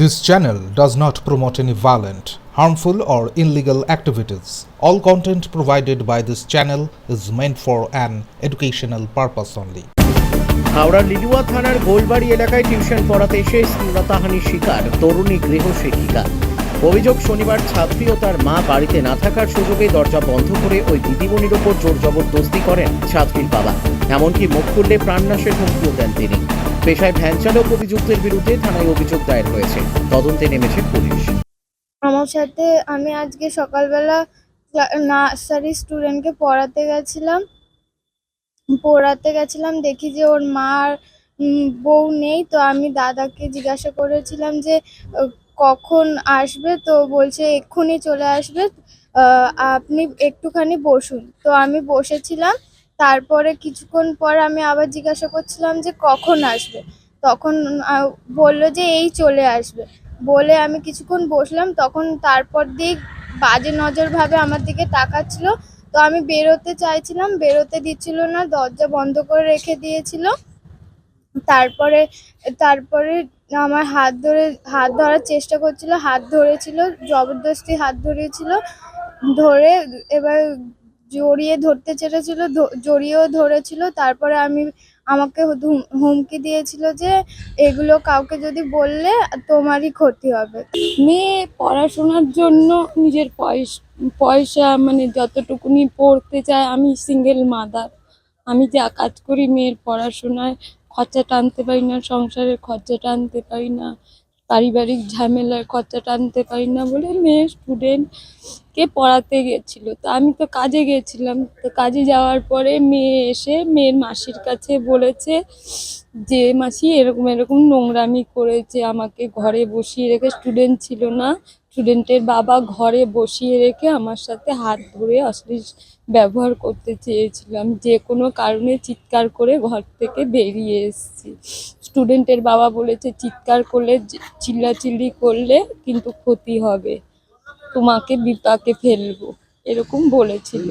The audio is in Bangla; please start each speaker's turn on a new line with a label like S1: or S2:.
S1: This channel does not promote any violent, harmful, or illegal activities. All content provided by this channel is meant for an educational purpose only.
S2: হাওড়ার লিলুয়া থানার গোলবাড়ি এলাকায় টিউশন পড়াতে এসে শ্লীলতাহানির শিকার তরুণী গৃহ শিক্ষিকা অভিযোগ শনিবার ছাত্রী ও তার মা বাড়িতে না থাকার সুযোগে দরজা বন্ধ করে ওই দিদিমণির ওপর জোর জবরদস্তি করেন ছাত্রীর বাবা এমনকি মুখ খুললে প্রাণনাশের হুমকিও দেন তিনি পেশায় ভ্যান চালক অভিযুক্তের বিরুদ্ধে থানায় অভিযোগ দায়ের হয়েছে। তদন্তে নেমেছে পুলিশ।
S3: আমার সাথে আমি আজকে সকালবেলা ক্লা- নার্সারি স্টুডেন্টকে পড়াতে গেছিলাম। পড়াতে গেছিলাম, দেখি যে ওর মার বউ নেই। তো আমি দাদাকে জিজ্ঞাসা করেছিলাম যে কখন আসবে? তো বলছে, এক্ষুনি চলে আসবে। আপনি একটুখানি বসুন। তো আমি বসেছিলাম। তারপরে কিছুক্ষণ পর আমি আবার জিজ্ঞাসা করছিলাম যে কখন আসবে? তখন বলল যে এই চলে আসবে। বলে আমি কিছুক্ষণ বসলাম, তখন তারপর দিয়ে বাজে নজরভাবে আমার দিকে তাকাচ্ছিল। তো আমি বেরোতে চাইছিলাম, বেরোতে দিচ্ছিল না, দরজা বন্ধ করে রেখে দিয়েছিল। তারপরে তারপরে আমার হাত ধরে, হাত ধরার চেষ্টা করছিল, হাত ধরেছিল, জবরদস্তি হাত ধরেছিল, ধরে এবার জড়িয়ে ধরতে চেয়েছিল জড়িয়েও ধরেছিল। তারপরে আমি, আমাকে হুম- হুমকি দিয়েছিল যে, এগুলো কাউকে যদি বললে তোমারই ক্ষতি হবে।
S4: মেয়ে পড়াশোনার জন্য নিজের পয়স- মানে যতটুকুনি পড়তে চায়, আমি সিঙ্গেল মাদার আমি যা কাজ করি মেয়ের পড়াশোনায়, খরচা টানতে পারি না, সংসারের খরচা টানতে পারি না, পারিবারিক ঝামেলার খরচা টানতে পারি না বলে মেয়ে স্টুডেন্টকে পড়াতে গেছিল? তো আমি তো কাজে গেছিলাম। তো কাজে যাওয়ার পরে মেয়ে এসে মেয়ের মাসির কাছে বলেছে যে, মাসি, এরকম এরকম নোংরামি করেছে আমাকে ঘরে বসিয়ে রেখে। স্টুডেন্ট ছিল না। স্টুডেন্টের বাবা ঘরে বসিয়ে রেখে আমার সাথে হাত ধরে অশ্লীল ব্যবহার করতে চেয়েছিলাম যে কোনো কারণে চিৎকার করে ঘর থেকে বেরিয়ে এসেছি। স্টুডেন্টের বাবা বলেছে, চিৎকার করলে চিল্লাচিল্লি করলে কিন্তু ক্ষতি হবে। তোমাকে বিপাকে ফেলব এরকম বলেছিল।